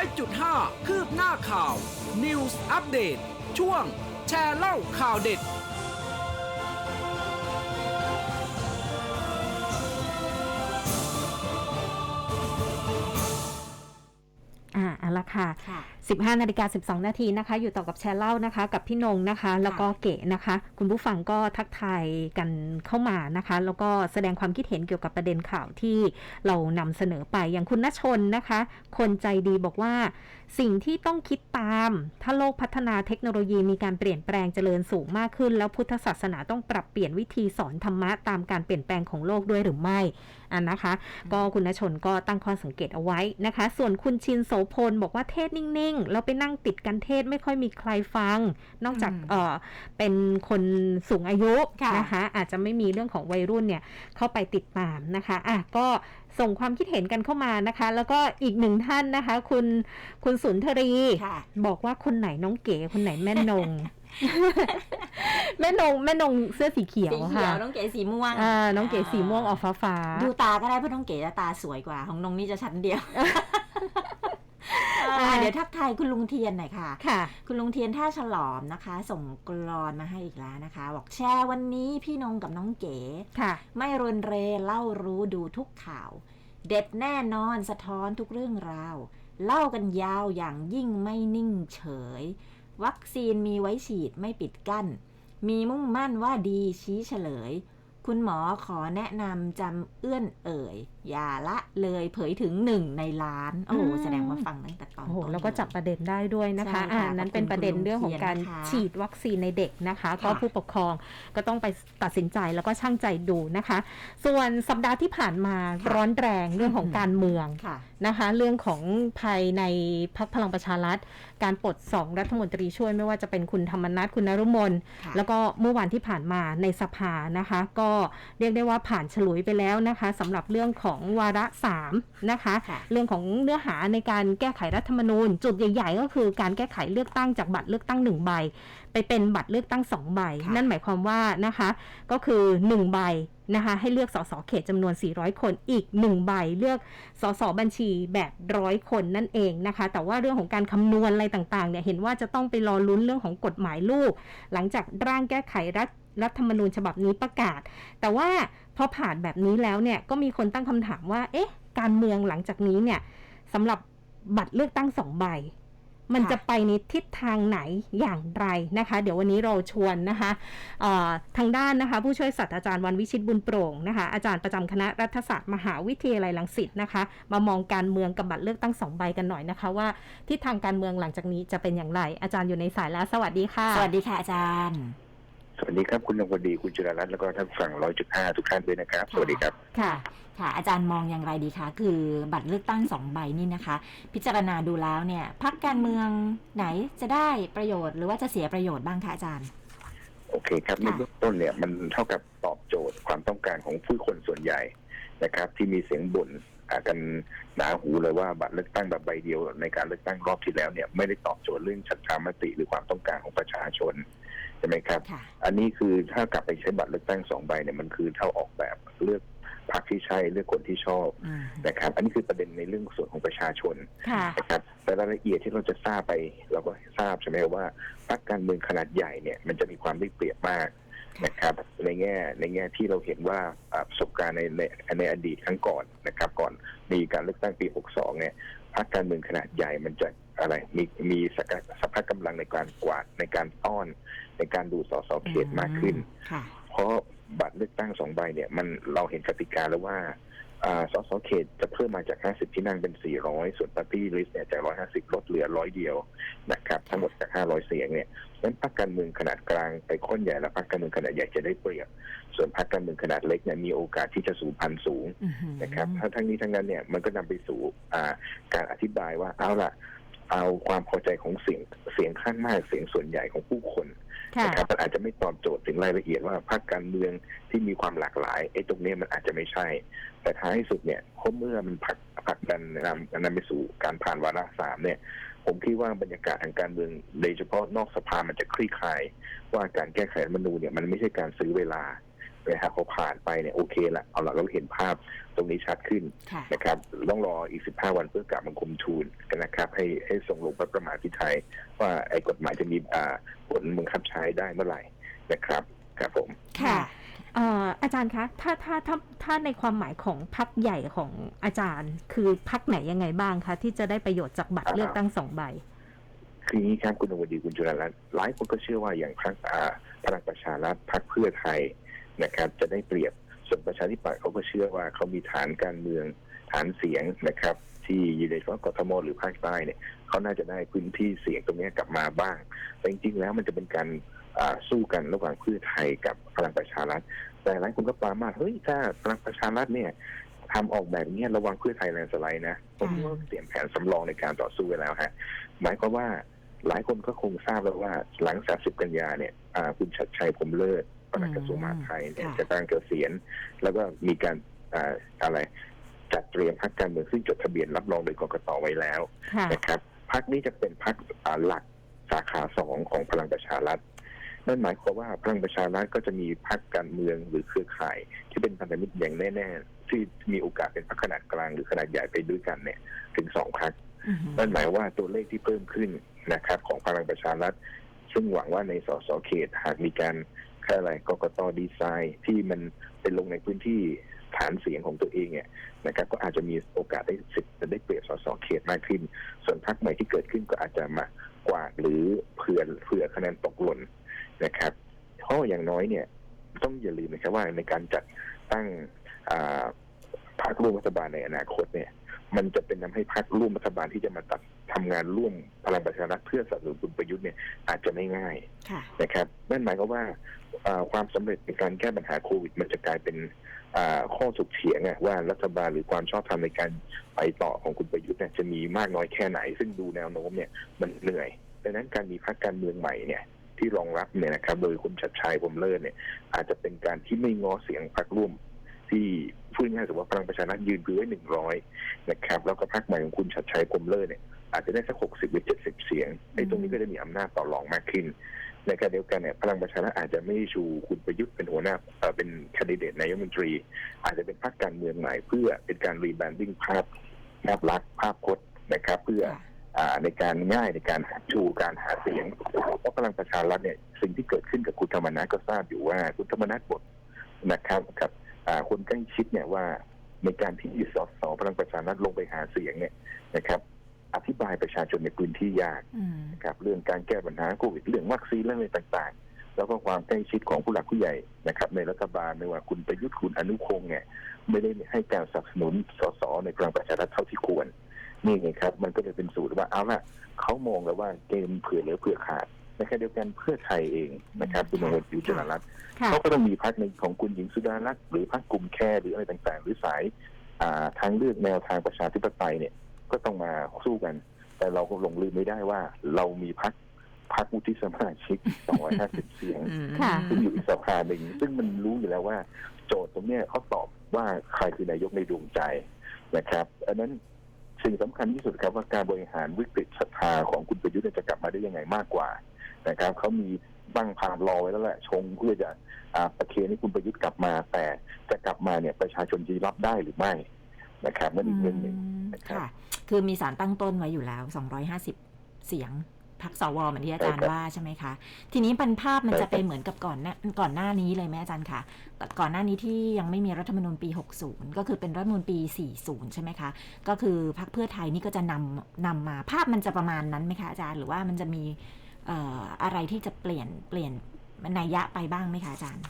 100.5 คืบหน้าข่าว News Update ช่วงแชร์เล่าข่าวเด็ด อ่าเอาละค่ะ ค่ะ 15นาฬิกา12 นาทีนะคะ อยู่ต่อกับแชร์เล่านะคะ กับพี่นงนะคะ แล้วก็เก๋นะคะ คุณผู้ฟังก็ทักทายกันเข้ามานะคะ แล้วก็แสดงความคิดเห็นเกี่ยวกับประเด็นข่าวที่เรานำเสนอไปอย่างคุณณชนนะคะ คนใจดีบอกว่า สิ่งที่ต้องคิดตาม ถ้าโลกพัฒนาเทคโนโลยีมีการเปลี่ยนแปลงเจริญสูงมากขึ้น แล้วพุทธศาสนาต้องปรับเปลี่ยนวิธีสอนธรรมะตามการเปลี่ยนแปลงของโลกด้วยหรือไม่อันนะคะ ก็คุณณชนก็ตั้งข้อสังเกตเอาไว้นะคะ ส่วนคุณชินโสพลบอกว่าเทศนิ่งๆ แล้วไปนั่งติดกันเทศไม่ค่อยมีใครฟัง นอกจากอืมเออเป็นคนสูงอายุค่ะนะคะอาจจะไม่มีเรื่องของวัยรุ่นเนี่ยเข้าไปติดตามนะคะอะก็ ส่งความคิดเห็นกันเข้ามานะคะ แล้วก็อีกหนึ่งท่านนะคะ คุณคุณสุนทรีค่ะบอกว่าคนไหนน้องเก๋คนไหนแม่นงแม่นงแม่นงเสื้อสีเขียวสีเขียค่ะวน้องเก๋สีม่วงอ่าน้องเก๋สีม่วงออกฟ้าฟ้าๆดูตาก็ได้เพราะน้องเก๋จะตาสวยกว่า ของนงนี่จะชั้นเดียวอ่า เดี๋ยวทักทายคุณลุงเทียนหน่อยค่ะค่ะ คุณลุงเทียนท่าฉลอมนะคะ ส่งกรอนมาให้อีกแล้วนะคะ บอกแชร์วันนี้พี่นงกับน้องเก๋ค่ะ ไม่รนเรเล่ารู้ดูทุกข่าว เด็ดแน่นอนสะท้อนทุกเรื่องราว เล่ากันยาวอย่างยิ่งไม่นิ่งเฉย วัคซีนมีไว้ฉีดไม่ปิดกั้น มีมุ่งมั่นว่าดีชี้เฉลย คุณหมอขอแนะนำจำเอื้อนเอ่ย อย่าละเลยเผยถึงหนึ่งในล้าน โอ้โหอืมแสดงว่าฟังตั้งแต่ตอนโอ้โหต้นแล้วก็จับประเด็นได้ด้วยนะคะใช่ค่ะอ่านั้นเป็นประเด็นเรื่องของการขอบคุณคุณลุงเทียนนะคะฉีดวัคซีนในเด็กนะคะค่ะก็ผู้ปกครองก็ต้องไปตัดสินใจแล้วก็ช่างใจดูนะคะ ส่วนสัปดาห์ที่ผ่านมาร้อนแรงเรื่องของการเมืองค่ะนะคะ เรื่องของภายในพักพลังประชารัฐ การปลดสองรัฐมนตรีช่วยไม่ว่าจะเป็นคุณธรรมนัฐคุณนรุมนค่ะแล้วก็เมื่อวานที่ผ่านมาในสภานะคะ ก็เรียกได้ว่าผ่านฉลุยไปแล้วนะคะสำหรับเรื่องของวาระสามนะคะค่ะเรื่องของเนื้อหาในการแก้ไขรัฐธรรมนูญ จุดใหญ่ ๆ ก็คือการแก้ไขเลือกตั้งจากบัตรเลือกตั้งหนึ่งใบไปเป็นบัตรเลือกตั้งสองใบค่ะนั่นหมายความว่านะคะก็คือหนึ่งใบนะคะให้เลือกสสเขตจำนวน 400 คนอีก 1 ใบเลือกสสบัญชีแบบร้อยคนนั่นเองนะคะ แต่ว่าเรื่องของการคำนวณอะไรต่างๆเนี่ยเห็นว่าจะต้องไปรอลุ้นเรื่องของกฎหมายลูก หลังจากร่างแก้ไขรัฐ รัฐธรรมนูญฉบับนี้ประกาศ แต่ว่าพอผ่านแบบนี้แล้วเนี่ยก็มีคนตั้งคำถามว่า เอ๊ะ การเมืองหลังจากนี้เนี่ยสำหรับบัตรเลือกตั้งสองใบ มันจะไปในทิศทางไหนอย่างไรนะคะ เดี๋ยววันนี้เราชวนนะคะทางด้านนะคะ ผู้ช่วยศาสตราจารย์วันวิชิตบุญโปร่งนะคะอาจารย์ประจำคณะรัฐศาสตร์มหาวิทยาลัยรังสิตนะคะ มามองการเมืองกับบัตรเลือกตั้งสองใบกันหน่อยนะคะ ว่าทิศทางการเมืองหลังจากนี้จะเป็นอย่างไร อาจารย์อยู่ในสายแล้ว สวัสดีค่ะ สวัสดีค่ะอาจารย์ สวัสดีครับคุณนงวดีคุณจุลรัตน์แล้วก็ท่านฝั่งร้อยจุดห้าทุกท่านด้วยนะครับ สวัสดีครับค่ะ ค่ะ อาจารย์มองอย่างไรดีคะคือบัตรเลือกตั้งสองใบนี่นะคะ พิจารณาดูแล้วเนี่ยพักการเมืองไหนจะได้ประโยชน์ หรือว่าจะเสียประโยชน์บ้างคะอาจารย์ โอเคครับในค่ะเบื้องต้นเนี่ยมันเท่ากับตอบโจทย์ความต้องการของผู้คนส่วนใหญ่นะครับ ที่มีเสียงบ่นอ่ากันหนาหูเลยว่าบัตรเลือกตั้งแบบใบเดียวในการเลือกตั้งรอบที่แล้วเนี่ยไม่ได้ตอบโจทย์เรื่องฉันทามติหรือความต้องการของประชาชน ใช่ไหมครับ ค่ะ อันนี้คือถ้ากลับไปใช้บัตรเลือกตั้งสองใบเนี่ยมันคือเท่าออกแบบเลือกพรรคที่ใช่เลือกคนที่ชอบอืมนะครับ อันนี้คือประเด็นในเรื่องส่วนของประชาชนค่ะ นะครับแต่รายละเอียดที่เราจะทราบไป เราก็ทราบใช่ไหมว่าพรรคการเมืองขนาดใหญ่เนี่ยมันจะมีความได้เปรียบมากนะครับ ในแง่ในแง่ที่เราเห็นว่าอ่าประสบการณ์ในในในอดีตครั้งก่อนนะครับ ก่อนมีการเลือกตั้งปี 62 เนี่ยพรรคการเมืองขนาดใหญ่มันจะอะไรมีมีสกัดสภาพกำลังในการกวาดในการต้อน ในการดูสสเขตมากขึ้น ค่ะ เพราะบัตรเลือกตั้งสองใบเนี่ยมันเราเห็นกติกาแล้วว่าอ่าสสเขตจะเพิ่มมาจาก 50 ที่นั่งเป็น 400 ส่วนปาร์ตี้ลิสต์เนี่ยจาก 150 ลดเหลือร้อยเดียวนะครับทั้งหมดจาก 500 เสียงเนี่ยนั้นพรรคการเมืองขนาดกลางไปค้นใหญ่และพรรคการเมืองขนาดใหญ่จะได้เปรียบ ส่วนพรรคการเมืองขนาดเล็กเนี่ยมีโอกาสที่จะสูญพันธุ์สูงอื้อหือนะครับถ้าทั้งนี้ทั้งนั้นเนี่ยมันก็นำไปสู่อ่าการอธิบายว่าเอาล่ะเอาความพอใจของเสียงเสียงข้างมากเสียงส่วนใหญ่ของผู้คนค่ะ นะครับมันอาจจะไม่ตอบโจทย์ถึงรายละเอียดว่าพรรคการเมืองที่มีความหลากหลายไอ้ตรงนี้มันอาจจะไม่ใช่ แต่ท้ายสุดเนี่ยเพราะเมื่อมันผลักผลักดันนำนำไปสู่การผ่านวาระสามเนี่ย ผมคิดว่าบรรยากาศทางการเมืองโดยเฉพาะนอกสภามันจะคลี่คลาย ว่าการแก้ไขรัฐมนูญเนี่ยมันไม่ใช่การซื้อเวลา นะฮะพอผ่านไปเนี่ยโอเคละเอาละเราเห็นภาพตรงนี้ชัดขึ้นค่ะนะครับต้องรออีก 15 วันเพื่อกลับมาคุมทูลกันนะครับ ให้ให้ส่งลงพระประมาพิไทย ว่าไอ้กฎหมายจะมีอ่าผลบังคับใช้ได้เมื่อไหร่นะครับครับผมค่ะเอ่ออาจารย์คะ ถ้าถ้าถ้าถ้าในความหมายของพักใหญ่ของอาจารย์ คือพักไหนยังไงบ้างคะที่จะได้ประโยชน์จากบัตรอ่าเลือกตั้งสองใบคืออย่างนี้ครับคุณอวดีคุณจุลรัตน์หลายคนก็เชื่อว่าอย่างพรรคอ่าพลังประชารัฐพรรคเพื่อไทย นะครับจะได้เปรียบส่วนประชาธิปัตย์เขาก็เชื่อว่าเขามีฐานการเมืองฐานเสียงนะครับ ที่อยู่ในกทมหรือภาคใต้เนี่ยเขาน่าจะได้พื้นที่เสียงตรงนี้กลับมาบ้าง แต่จริงๆแล้วมันจะเป็นการสู้กันระหว่างเพื่อไทยกับพลังประชารัฐ แต่หลายคนก็ปรามาเฮ้ยถ้าพลังประชารัฐเนี่ยทำออกแบบนี้ระวังเพื่อไทยแลนสไลด์นะผมก็เตรียมแผนสำรองในการต่อสู้ไว้แล้วฮะหมายความว่าหลายคนก็คงทราบแล้วว่าหลังจากสิบกันยาเนี่ยคุณชัดชัยผมเลิศ ปลัดกระทรวงมหาดไทยเนี่ยค่ะจะตั้งเกษียณแล้วก็มีการอ่าอะไรจัดเตรียมพรรคการเมืองซึ่งจดทะเบียนรับรองโดยกกตไว้แล้วค่ะ นะครับพรรคนี้จะเป็นพรรคอ่าหลักสาขาสองของพลังประชารัฐนั่นหมายความว่าพลังประชารัฐก็จะมีพรรคการเมืองหรือเครือข่าย ที่เป็นพันธมิตรอย่างแน่ๆที่มีโอกาสเป็นพรรคขนาดกลางหรือขนาดใหญ่ไปด้วยกันเนี่ยถึงสองพรรค อือหือนั่นหมายว่าตัวเลขที่เพิ่มขึ้นนะครับของพลังประชารัฐ ซึ่งหวังว่าในสสเขตหากมีการแค่ อะไรกกตดีไซน์ที่มันเป็นลงในพื้นที่ฐานเสียงของตัวเองเนี่ยนะครับก็อาจจะมีโอกาสได้สิทธิ์จะได้เปรียบสสเขตมากขึ้น ส่วนพรรคใหม่ที่เกิดขึ้นก็อาจจะมากวาดหรือเผื่อเผื่อคะแนนตกหล่นนะครับเพราะอย่างน้อยเนี่ยต้องอย่าลืมนะครับว่าในการจัดตั้งพรรคร่วมรัฐบาลในอนาคตเนี่ย มันจะเป็นทำให้พรรคร่วมรัฐบาลที่จะมาตัด ทำงานร่วมพลังประชารัฐเพื่อสนับสนุนคุณประยุทธ์เนี่ยอาจจะไม่ง่ายค่ะนะครับนั่นหมายความว่าอ่าความสำเร็จในการแก้ปัญหาโควิด มันจะกลายเป็นอ่าข้อสุกเถียงอะว่ารัฐบาลหรือความชอบธรรมในการไปต่อของคุณประยุทธ์เนี่ยจะมีมากน้อยแค่ไหน ซึ่งดูแนวโน้มเนี่ยมันเหนื่อยดังนั้นการมีพรรคการเมืองใหม่เนี่ยที่รองรับเนี่ยนะครับโดยคุณชัดชัยผมเลิศเนี่ย อาจจะเป็นการที่ไม่ง้อเสียงพรรคร่วม ที่พูดง่ายๆสมมติว่าพลังประชารัฐยืนพื้นไว้หนึ่งร้อยนะครับ แล้วก็พรรคใหม่ของคุณชัดชัยพรหมเลิศเนี่ย อาจจะได้สักหกสิบหรือเจ็ดสิบเสียงในตรงนี้ก็จะมีอำนาจต่อรองมากขึ้น ในการเดียวกันเนี่ยพลังประชารัฐอาจจะไม่ชูคุณประยุทธ์เป็นหัวหน้าเอ่อเป็นแคนดิเดตนายกรัฐมนตรี อาจจะเป็นพรรคการเมืองใหม่เพื่อเป็นการรีแบรนดิ้งภาพภาพลักษณ์ภาพพจน์นะครับ เพื่อค่ะอ่าในการง่ายในการหาชูการหาเสียงเพราะพลังประชารัฐเนี่ยสิ่งที่เกิดขึ้นกับคุณธรรมนัฐก็ทราบอยู่ว่าคุณธรรมนัฐบทนะครับกับอ่าคนใกล้ชิดเนี่ยว่าในการที่สสพลังประชารัฐลงไปหาเสียงเนี่ยนะครับ อธิบายประชาชนในพื้นที่ยากอืมนะครับเรื่องการแก้ปัญหาโควิดเรื่องวัคซีนเรื่องอะไรต่างๆ แล้วก็ความใกล้ชิดของผู้หลักผู้ใหญ่นะครับ ในรัฐบาลไม่ว่าคุณประยุทธ์คุณอนุพงศ์เนี่ยไม่ได้ให้การสนับสนุนสสในพลังประชารัฐเท่าที่ควรนี่ไงครับ มันก็เลยเป็นสูตรว่าเอาละเขามองแล้วว่าเกมเผื่อเหลือเผื่อขาดในขณะเดียวกันเพื่อไทยเองนะครับคุณนงยุทธจนรัตน์ค่ะเขาก็ต้องมีพักในของคุณหญิงสุดารัตน์หรือพักกลุ่มแคร์หรืออะไรต่างๆ หรือสายอ่าทางเลือกแนวทางประชาธิปไตยเนี่ย ก็ต้องมาสู้กัน แต่เราก็หลงลืมไม่ได้ว่า เรามีพักพักวุฒิสมาชิก 250 เสียงอืมค่ะ ซึ่งอยู่อีกสภาหนึ่งซึ่งมันรู้อยู่แล้วว่า โจทย์ตรงเนี้ยเขาตอบว่าใครคือนายกในดวงใจนะครับอันนั้นสิ่งสำคัญที่สุดครับว่าการบริหารวิกฤตศรัทธาของคุณประยุทธ์เนี่ยจะกลับมาได้ยังไงมากกว่านะครับเขามีบังพามรอไว้แล้วแหละชงเพื่อจะอ่าประเคนให้คุณประยุทธ์กลับมา แต่จะกลับมาเนี่ยประชาชนจะรับได้หรือไม่ นะครับนั่นอีกเรื่องหนึ่งนะครับค่ะคือมีสารตั้งต้นไว้อยู่แล้ว 250 เสียงพักสวเหมือนที่อาจารย์ใช่ครับว่าใช่ไหมคะ ทีนี้เป็นภาพมันใช่จะครับเป็นเหมือนกับก่อนหน้าก่อนหน้านี้เลยไหมอาจารย์คะแต่ก่อนหน้านี้ที่ยังไม่มีรัฐธรรมนูญปี 60 ก็คือเป็นรัฐธรรมนูญปี 40 ใช่ไหมคะ ก็คือพักเพื่อไทยนี่ก็จะนำนำมาภาพมันจะประมาณนั้นไหมคะอาจารย์ หรือว่ามันจะมีเอ่ออะไรที่จะเปลี่ยนเปลี่ยนนัยยะไปบ้างไหมคะอาจารย์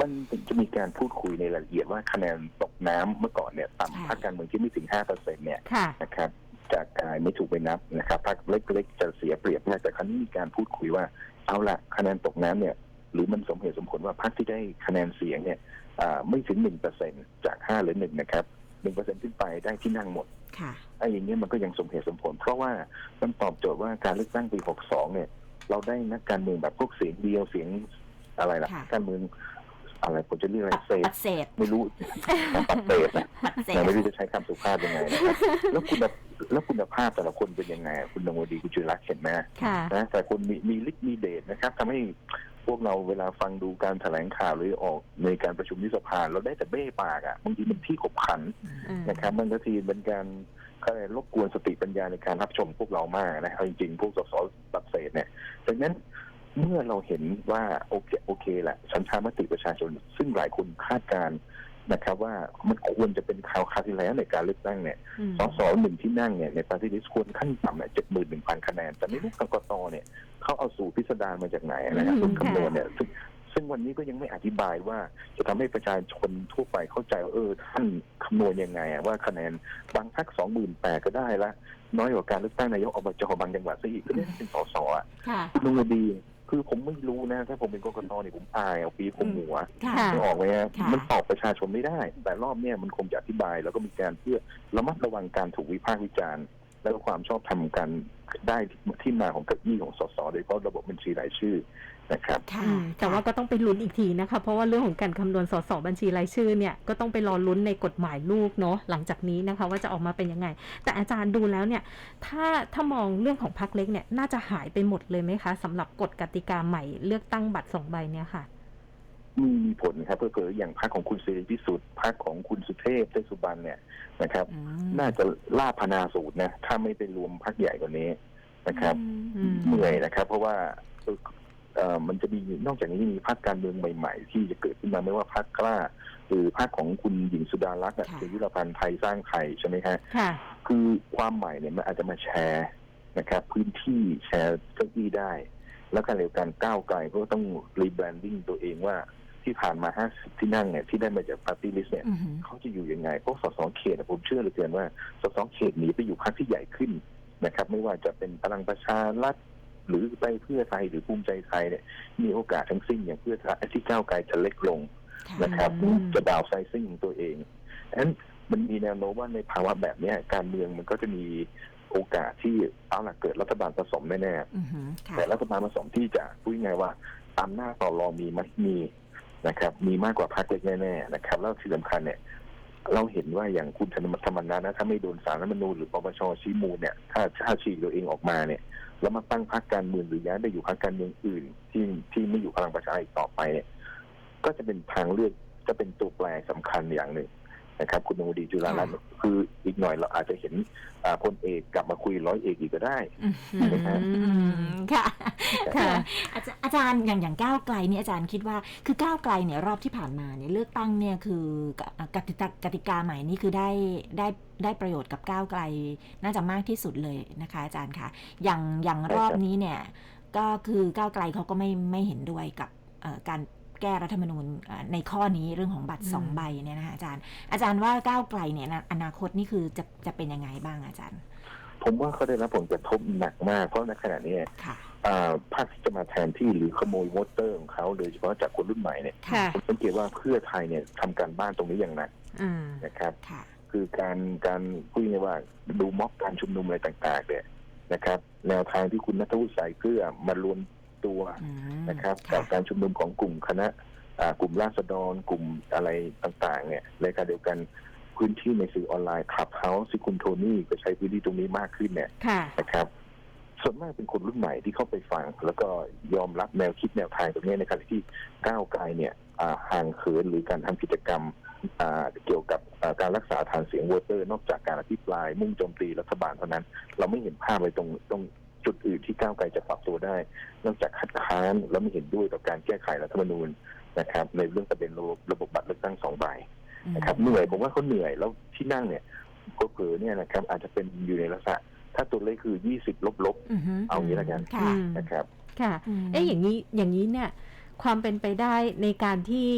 มันจะมีการพูดคุยในรายละเอียดว่าคะแนนตกน้ำเมื่อก่อนเนี่ยใช่ต่ำพรรคการเมืองที่ไม่ถึงห้าเปอร์เซ็นเนี่ยค่ะ นะครับจะกลายไม่ถูกไปนับนะครับพรรคเล็กๆจะเสียเปรียบมากแต่ครั้นี้มีการพูดคุยว่าเอาละคะแนนตกน้ำเนี่ย หรือมันสมเหตุสมผลว่าพรรคที่ได้คะแนนเสียงเนี่ยอ่าไม่ถึงหนึ่งเปอร์เซ็นจากห้าหรือหนึ่งนะครับหนึ่งเปอร์เซ็นขึ้นไปได้ที่นั่งหมด ค่ะ ไอ้อย่างเงี้ยมันก็ยังสมเหตุสมผล เพราะว่ามันตอบโจทย์ว่าการเลือกตั้งปีหกสองเนี่ย เราได้นักการเมืองแบบพวกเสียงเดียวเสียงอะไรล่ะค่ะ การเมือง อะไรผมจะเรียกอะไรปัดเซปัดเศษไม่รู้ ปัดเตะนะปัดเศษยังไม่รู้จะใช้คำสุภาพยังไงนะครับแล้วคุณแล้วคุณภาพแต่ละคนเป็นยังไง คุณนงวดีคุณจุลักษณ์เห็นไหมค่ะ นะแต่คนมีมีฤทธิ์มีเดชนะครับทำให้พวกเราเวลาฟังดูการแถลงข่าวหรือออกในการประชุมที่สภาเราได้แต่เบ้ปากอะ่ะบางทีมันที่ขบขันอืม นะครับมันก็ทีเป็นการเขาเรียกรบกวนสติปัญญาในการรับชมพวกเรามากนะเอาจริงๆพวกสสปัดเศษเนี่ยดังนั้น เมื่อเราเห็นว่าโอเคโอเคแหละฉันทามติประชาชน ซึ่งหลายคนคาดการณ์นะครับว่ามันควรจะเป็นข่าวคราวที่แล้วในการเลือกตั้งเนี่ยอืมสสหนึ่งที่นั่งเนี่ยในปาร์ตี้ลิสต์ควรขั้นต่ำเนี่ยเจ็ดหมื่นหนึ่งพันคะแนน แต่ไม่รู้กกตเนี่ยเขาเอาสูตรพิสดารมาจากไหนนะครับอืมสูตรคำนวณค่ะเนี่ยซึ่งซึ่งวันนี้ก็ยังไม่อธิบายว่าจะทำให้ประชาชนทั่วไปเข้าใจว่าเออท่านคำนวณยังไงอะว่าคะแนนบางพักสองหมื่นแปดก็ได้ละน้อยกว่าการเลือกตั้งนายกอบจบางจังหวัดซะอีกก็ได้เป็นสสอะค่ะคุณลุงดี คือผมไม่รู้นะ ถ้าผมเป็นกกตเนี่ยผมอายเอาปีผมหัวค่ะค่ะ ไม่ออกไหมฮะค่ะ มันตอบประชาชนไม่ได้ แต่รอบเนี้ยมันคงจะอธิบาย แล้วก็มีการเพื่อระมัดระวังการถูกวิพากษ์วิจารณ์ แล้วก็ความชอบธรรมกันได้ที่มาของเก้าอี้ของสสโดยเฉพาะระบบบัญชีรายชื่อ นะครับค่ะอืมแต่ว่าก็ต้องไปลุ้นอีกทีนะคะ เพราะว่าเรื่องของการคำนวณสสบัญชีรายชื่อเนี่ยก็ต้องไปรอลุ้นในกฎหมายลูกเนาะหลังจากนี้นะคะ ว่าจะออกมาเป็นยังไง แต่อาจารย์ดูแล้วเนี่ย ถ้าถ้ามองเรื่องของพักเล็กเนี่ยน่าจะหายไปหมดเลยไหมคะสำหรับกฎกติกาใหม่เลือกตั้งบัตรสองใบเนี่ยค่ะมีมีผลครับเพื่อๆอย่างพรรคของคุณเสรีพิสุทธิ์พรรคของคุณสุเทพเทพสุบรรณเนี่ยนะครับอืมน่าจะล่าพนาสูตรนะถ้าไม่ไปรวมพรรคใหญ่กว่านี้นะครับอืมเหนื่อยนะครับ เพราะว่าเอ่อเอ่อ มันจะมีนอกจากนี้มีพรรคการเมืองใหม่ ๆ ที่จะเกิดขึ้นมาไม่ว่าพรรคกล้า หรือพรรคของคุณหญิงสุดารักษ์อะค่ะคือยุรพันธ์ไทยสร้างไทยใช่ไหมฮะค่ะคือความใหม่เนี่ยมันอาจจะมาแชร์นะครับ พื้นที่แชร์เก้าอี้ได้ แล้วการเรียกการก้าวไกลก็ต้องรีแบรนดิ้งตัวเองว่าที่ผ่านมา 50 ที่นั่งเนี่ยที่ได้มาจากปาร์ตี้ลิสต์เนี่ยอือหือเขาจะอยู่ยังไงเพราะสสเขตอะผมเชื่อเหลือเกินว่าสสเขตหนีไปอยู่พรรคที่ใหญ่ขึ้นนะครับ ไม่ว่าจะเป็นพลังประชารัฐ หรือไปเพื่อไทยหรือภูมิใจไทยเนี่ยมีโอกาสทั้งสิ้นอย่างเพื่อไทยที่ก้าวไกลจะเล็กลงค่ะนะครับอืมจะดาวไซซิ่งของตัวเองฉะนั้นมันมีแนวโน้มว่าในภาวะแบบเนี้ยการเมืองมันก็จะมีโอกาสที่เอาล่ะเกิดรัฐบาลผสมแน่ๆอือหือค่ะแต่รัฐบาลผสมที่จะพูดง่ายๆว่าอำนาจต่อรองมีไหมมีนะครับ มีมากกว่าพรรคเล็กแน่ๆนะครับแล้วที่สำคัญเนี่ย เราเห็นว่าอย่างคุณธนธรรมนัฐนะถ้าไม่โดนสารรัฐธรรมนูญหรือปปชชี้มูลเนี่ย ถ้าถ้าฉีกตัวเองออกมาเนี่ย แล้วมาตั้งพรรคการเมืองหรือย้ายไปอยู่พรรคการเมืองอื่น ที่ที่ไม่อยู่พลังประชารัฐอีกต่อไปเนี่ยก็จะเป็นทางเลือกจะเป็นตัวแปรสำคัญอย่างหนึ่ง นะครับ คุณนวดีจุฬารัตน์คืออีกหน่อยเราอาจจะเห็นอ่าพลเอกกลับมาคุยร้อยเอกอีกก็ได้อืมนะครับค่ะค่ะอาจารย์อาจารย์อย่างอย่างก้าวไกลเนี่ยอาจารย์คิดว่าคือก้าวไกลเนี่ยรอบที่ผ่านมาเนี่ยเลือกตั้งเนี่ยคือกติกากติกาใหม่นี่คือได้ได้ได้ประโยชน์กับก้าวไกล น่าจะมากที่สุดเลยนะคะ อาจารย์คะอย่างอย่างรอบนี้เนี่ย ก็คือก้าวไกลเขาก็ไม่ไม่เห็นด้วยกับเอ่อการ แก้รัฐธรรมนูญเอ่อในข้อนี้เรื่องของบัตรอืมสองใบเนี่ยนะคะอาจารย์ อาจารย์ว่าก้าวไกลเนี่ยอนาคตนี่คือจะจะเป็นยังไงบ้างอาจารย์ ผมว่าเขาได้รับผลกระทบหนักมากเพราะในขณะนี้ค่ะอ่าภาคที่จะมาแทนที่หรือขโมยโวอเตอร์ของเขาโดยเฉพาะจากคนรุ่นใหม่เนี่ยค่ะผมสังเกตว่าเพื่อไทยเนี่ยทำการบ้านตรงนี้อย่างหนักอ่านะครับค่ะคือการการพูดง่ายๆว่าดูม็อบการชุมนุมอะไรต่าง ๆ เนี่ยนะครับ แนวทางที่คุณนัทวุฒิสายเกลือมารวม ตัวอืมนะครับค่ะกับการชุมนุมของกลุ่มคณะอ่ากลุ่มราษฎรกลุ่มอะไรต่างๆ เนี่ยในขณะเดียวกันพื้นที่ในสื่อออนไลน์คลับเฮาส์ที่คุณโทนี่ก็ใช้พื้นที่ตรงนี้มากขึ้นเนี่ยค่ะนะครับส่วนมากเป็นคนรุ่นใหม่ที่เข้าไปฟัง แล้วก็ยอมรับแนวคิดแนวทางตรงนี้ในขณะที่ก้าวไกลเนี่ยอ่าห่างเขินหรือการทำกิจกรรมอ่าเกี่ยวกับอ่าการรักษาฐานเสียงโหวตเตอร์ นอกจากการอภิปรายมุ่งโจมตีรัฐบาลเท่านั้น เราไม่เห็นภาพเลยตรงตรงจุด อื่นที่ก้าวไกลจะปรับตัวได้ นอกจากคัดค้านแล้วไม่เห็นด้วยต่อการแก้ไขรัฐธรรมนูญนะครับในเรื่องประเด็นระบบระบบบัตรเลือกตั้งสองใบนะครับเหนื่อยผมว่าเขาเหนื่อยแล้วที่นั่งเนี่ยก็เผลอๆเนี่ยนะครับอาจจะเป็นอยู่ในลักษณะถ้าตัวเลขคือ20ลบอือฮึเอางี้แล้วกันค่ะอืมๆนะครับ ค่ะมเอ๊ะอย่างนี้อย่างนี้เนี่ย ความเป็นไปได้ในการที่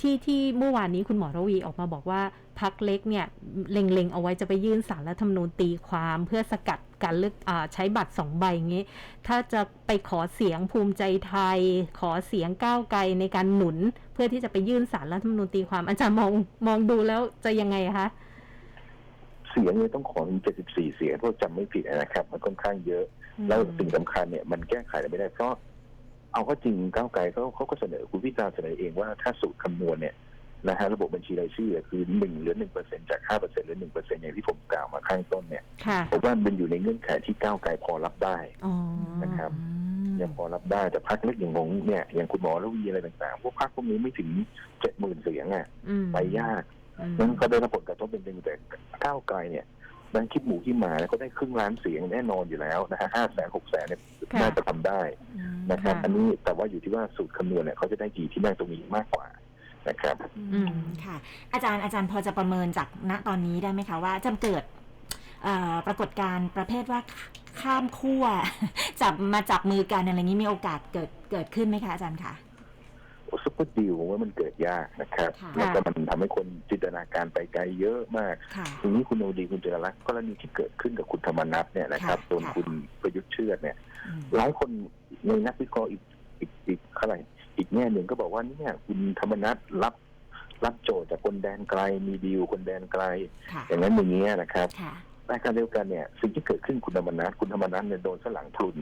ที่ที่เมื่อวานนี้คุณหมอระวีออกมาบอกว่าพักเล็กเนี่ยเล็งๆเอาไว้จะไปยื่นสารรัฐธรรมนูญตีความเพื่อสกัด การเลือกอาใช้บัตรสองใบอย่างนี้ ถ้าจะไปขอเสียงภูมิใจไทย ขอเสียงก้าวไกลในการหนุน เพื่อที่จะไปยื่นสารรัฐธรรมนูญตีความอาจารย์มองมองดูแล้วจะยังไงคะเสียงเนี่ยต้องขอถึง74 เสียงเพราะจำไม่ผิดนะครับ มันค่อนข้างเยอะ แล้วสิ่งสำคัญเนี่ยมันแก้ไขอะไรไม่ได้เพราะเอาก็จริงก้าวไกลเขาเขาก็เสนอคุณพิธาเสนอเองว่าถ้าสูตรคำนวณเนี่ย นะฮะระบบบัญชีรายชื่อคือหนึ่งเหลือหนึ่งเปอร์เซ็นจากห้าเปอร์เซ็นหรือหนึ่งเปอร์เซ็นอย่างที่ผมกล่าวมาข้างต้นเนี่ยค่ะผมว่ามันอยู่ในเงื่อนไขที่ก้าวไกลพอรับได้อ๋อนะครับอืมยังพอรับได้แต่พักเล็กอย่างของเนี่ยอย่างคุณหมอระวีอะไรต่างๆพวกพักพวกนี้ไม่ถึงเจ็ดหมื่นเสียงอะอืมไปยากอืมนั้นก็ได้รับผลกระทบเป็นหนึ่งแต่ก้าวไกลเนี่ยดันคิดหมูที่มาเนี่ยก็ได้ครึ่งล้านเสียงแน่นอนอยู่แล้วนะฮะห้าแสนหกแสนเนี่ยค่ะน่าจะทำได้อืมนะครับค่ะอันนี้แต่ว่าอยู่ที่ว่าสูตรคำนวณเนี่ยเขาจะได้กี่ที่นั่งตรงนี้มากกว่า นะครับ อืมค่ะ อาจารย์อาจารย์พอจะประเมินจากณตอนนี้ได้ไหมคะว่าจะเกิดเอ่อปรากฏการณ์ประเภทว่าข้ามขั้วจับมาจับมือกันอะไรนี้มีโอกาสเกิดเกิดขึ้นไหมคะอาจารย์คะซุปเปอร์ดีลผมว่ามันเกิดยากนะครับค่ะแล้วก็มันทำให้คนจินตนาการไปไกลเยอะมากค่ะทีนี้คุณโอดีคุณเจรลักษณ์กรณีที่เกิดขึ้นกับคุณธรรมนัฐเนี่ยนะครับค่ะส่วนค่ะคุณประยุทธ์เชื่อดเนี่ยอืมหลายคนในนักวิเคราะห์อีกอีกอีกเท่าไหร่ อีกแง่หนึ่งก็บอกว่าเนี่ยคุณธรรมนัฐรับรับโจทย์จากคนแดนไกล มีดีลคนแดนไกลค่ะอย่างนั้นอย่างนี้ยนะครับค่ะแต่การเดียวกันเนี่ยสิ่งที่เกิดขึ้นคุณธรรมนัฐคุณธรรมนัฐเนี่ยโดนสลังพลุน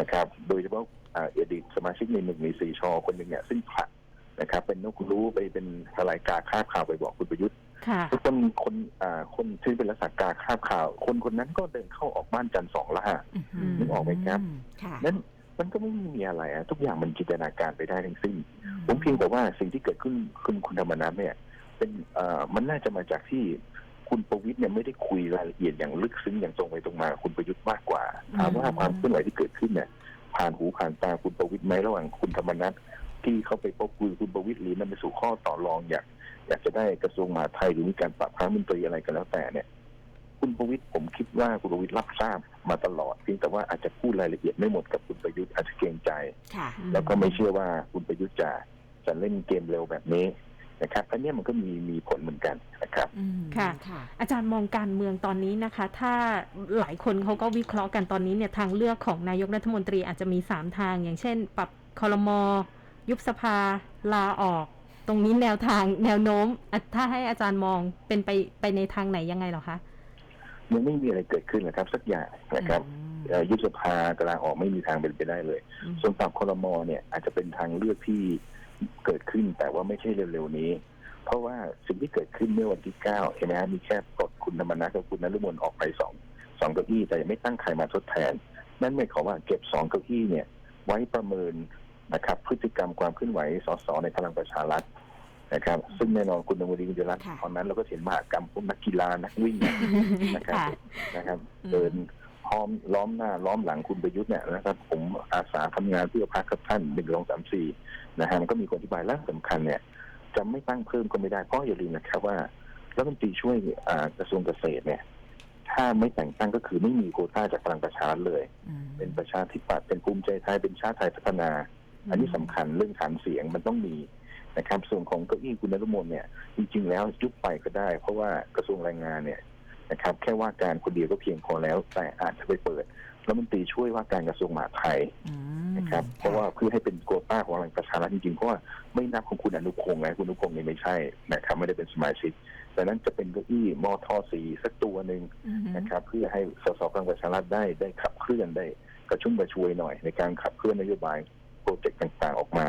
นะครับ โดยเฉพาะอ่าอดีตสมาชิกในหนึ่งในสี่ชอคนหนึ่งเนี่ยซึ่งผลักนะครับ เป็นนกรู้ไปเป็นอะไรกาคาบข่าวไปบอกคุณประยุทธ์ค่ะทุกคนคนอ่าคนที่เป็นรักษากาคาบข่าว คนคนนั้นก็เดินเข้าออกบ้านจันทร์สองล่านึกออกไหมครับค่ะนั้น มันก็ไม่มีอะไรอะทุกอย่างมันจินตนาการไปได้ทั้งสิ้น ผมเพียงแต่ว่าสิ่งที่เกิดขึ้นคุณคุณธรรมนัฐเนี่ย เป็นเอ่อมันน่าจะมาจากที่คุณประวิทย์เนี่ยไม่ได้คุยรายละเอียดอย่างลึกซึ้งอย่างตรงไปตรงมากับคุณประยุทธ์มากกว่าอืมถามว่าความเคลื่อนไหวที่เกิดขึ้นเนี่ย ผ่านหูผ่านตาคุณประวิทย์ไหมระหว่างคุณธรรมนัฐที่เขาไปพบคุยคุณประวิทย์หรือนำไปสู่ข้อต่อรองอยากอยากจะได้กระทรวงมหาดไทยหรือมีการปรับครั้งมนตรีอะไรก็แล้วแต่เนี่ย คุณประวิทย์ผมคิดว่าคุณประวิทย์รับทราบมาตลอดเพียงแต่ว่าอาจจะพูดรายละเอียดไม่หมดกับคุณประยุทธ์อาจจะเกรงใจ ค่ะแล้วก็ไม่เชื่อว่าคุณประยุทธ์จะจะเล่นเกมเร็วแบบนี้นะครับอันเนี้ยมันก็มีมีผลเหมือนกันนะครับ อืมค่ะ ค่ะ อาจารย์มองการเมืองตอนนี้นะคะ ถ้าหลายคนเขาก็วิเคราะห์กันตอนนี้เนี่ยทางเลือกของนายกรัฐมนตรีอาจจะมี3ทาง อย่างเช่น ปรับคอรมอยุบสภาลาออก ตรงนี้แนวทางแนวโน้มอะถ้าให้อาจารย์มองเป็นไปไปในทางไหนยังไงเหรอคะ มันไม่มีอะไรเกิดขึ้นนะครับ สักอย่างนะครับเอ่อยุบสภากลาออกไม่มีทางเป็นไปได้เลยอืมส่วนปรับคอรมอเนี่ยอาจจะเป็นทางเลือกที่เกิดขึ้นแต่ว่าไม่ใช่เร็วๆนี้ เพราะว่าสิ่งที่เกิดขึ้นเมื่อวันที่เก้าเห็นไหมฮะมีแค่ปลดคุณธรรมนัฐกับคุณนฤมลออกไปสองสองเก้าอี้แต่ยังไม่ตั้งใครมาทดแทน นั่นหมายความว่าเก็บสองเก้าอี้เนี่ย ไว้ประเมินนะครับพฤติกรรมความเคลื่อนไหวสสในพลังประชารัฐ นะครับ ซึ่งแน่นอนคุณนวดีคุณจรัตน์ค่ะตอนนั้นเราก็เห็นมหากรรมพวกนักกีฬานักวิ่งนะครับค่ะนะครับอืมเดินล้อมล้อมหน้าล้อมหลังคุณประยุทธ์เนี่ยนะครับ ผมอาสาทำงานเพื่อพรรคกับท่านหนึ่งสองสามสี่นะฮะมันก็มีคนอธิบายและสำคัญเนี่ยจะไม่ตั้งเพิ่มก็ไม่ได้เพราะอย่าลืมนะครับว่ารัฐมนตรีช่วยอ่ากระทรวงเกษตรเนี่ย ถ้าไม่แต่งตั้งก็คือไม่มีโควต้าจากพลังประชารัฐเลยอืมเป็นประชาธิปัตย์เป็นภูมิใจไทยเป็นชาติไทยพัฒนา อันนี้สำคัญเรื่องฐานเสียงมันต้องมี นะครับส่วนของเก้าอี้คุณนรมนเนี่ยจริง ๆ แล้วยุบไปก็ได้ เพราะว่ากระทรวงแรงงานเนี่ยนะครับแค่ว่าการคนเดียวก็เพียงพอแล้ว แต่อาจจะไปเปิดรัฐมนตรีช่วยว่าการกระทรวงมหาดไทยอืมนะครับเพราะว่าเพื่อให้เป็นโควต้าของพลังประชารัฐจริงๆเพราะว่าไม่นับของคุณอนุพงศ์นะคุณอนุพงศ์เนี่ยไม่ใช่นะครับไม่ได้เป็นสมาชิกแต่นั้นจะเป็นเก้าอี้มทสีสักตัวหนึ่งอืมนะครับเพื่อให้สสพลังประชารัฐได้ได้ขับเคลื่อนได้กระชุ่มกระชวยหน่อยในการขับเคลื่อนนโยบายโปรเจกต์ต่างๆออกมา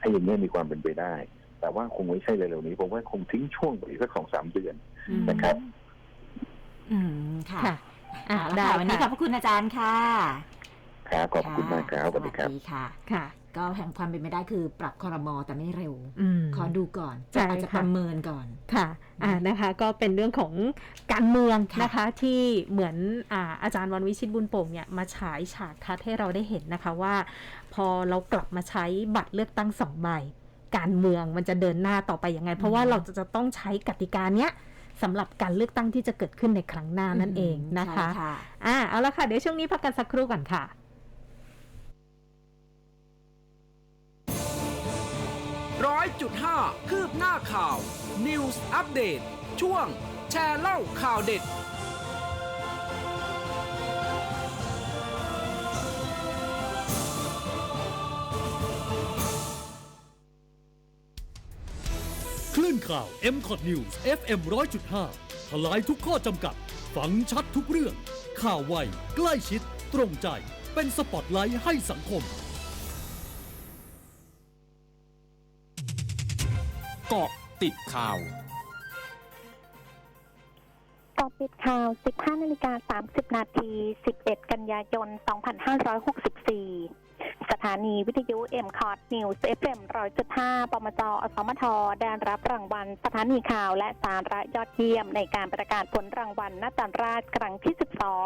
ให้อย่างนี้ยมีความเป็นไปได้ แต่ว่าคงไม่ใช่เร็วๆนี้ผมว่าคงทิ้งช่วงไปอีกสักสองสามเดือนนะครับ อืมค่ะค่ะอ่าเอาละได้ค่ะวันนี้ขอบค่ะพระคุณอาจารย์ค่ะ ครับขอบคุณมากครับสวัสดีครับสวัสดีค่ะ ค่ะ ก็แห่งความเป็นไปได้คือปรับคอรมอแต่ไม่เร็วอืมขอดูก่อนใช่อาจจะค่ะประเมินก่อนค่ะอ่านะคะ ก็เป็นเรื่องของการเมืองค่ะนะคะ ที่เหมือนอ่าอาจารย์วันวิชิตบุญโป่งเนี่ยมาฉายฉากทัศน์ให้เราได้เห็นนะคะว่า พอเรากลับมาใช้บัตรเลือกตั้งสองใบการเมืองมันจะเดินหน้าต่อไปยังไง เพราะว่าเราจะจะต้องใช้กติกาเนี้ยสำหรับการเลือกตั้งที่จะเกิดขึ้นในครั้งหน้านั่นเองนะคะใช่ค่ะอ่าเอาละค่ะ เดี๋ยวช่วงนี้พักกันสักครู่ก่อนค่ะ ร้อยจุดห้าคืบหน้าข่าว News อัปเดตช่วงแชร์เล่าข่าวเด็ด คลื่นข่าว m c o t News FM 100.5 ทลายทุกข้อจำกัด ฟังชัดทุกเรื่อง ข่าวไว ใกล้ชิด ตรงใจ เป็นสปอตไลท์ให้สังคม กาะติดข่าวกาะติดข่าว 15นาฬิกา30 นาที 11 กันยายน 2564สถานีวิทยุ m c o t News FM 100.5ปมจอสมทได้รับรางวัล สถานีข่าวและสาระยอดเยี่ยมในการประกาศผลรางวัลนาตราชครั้งที่12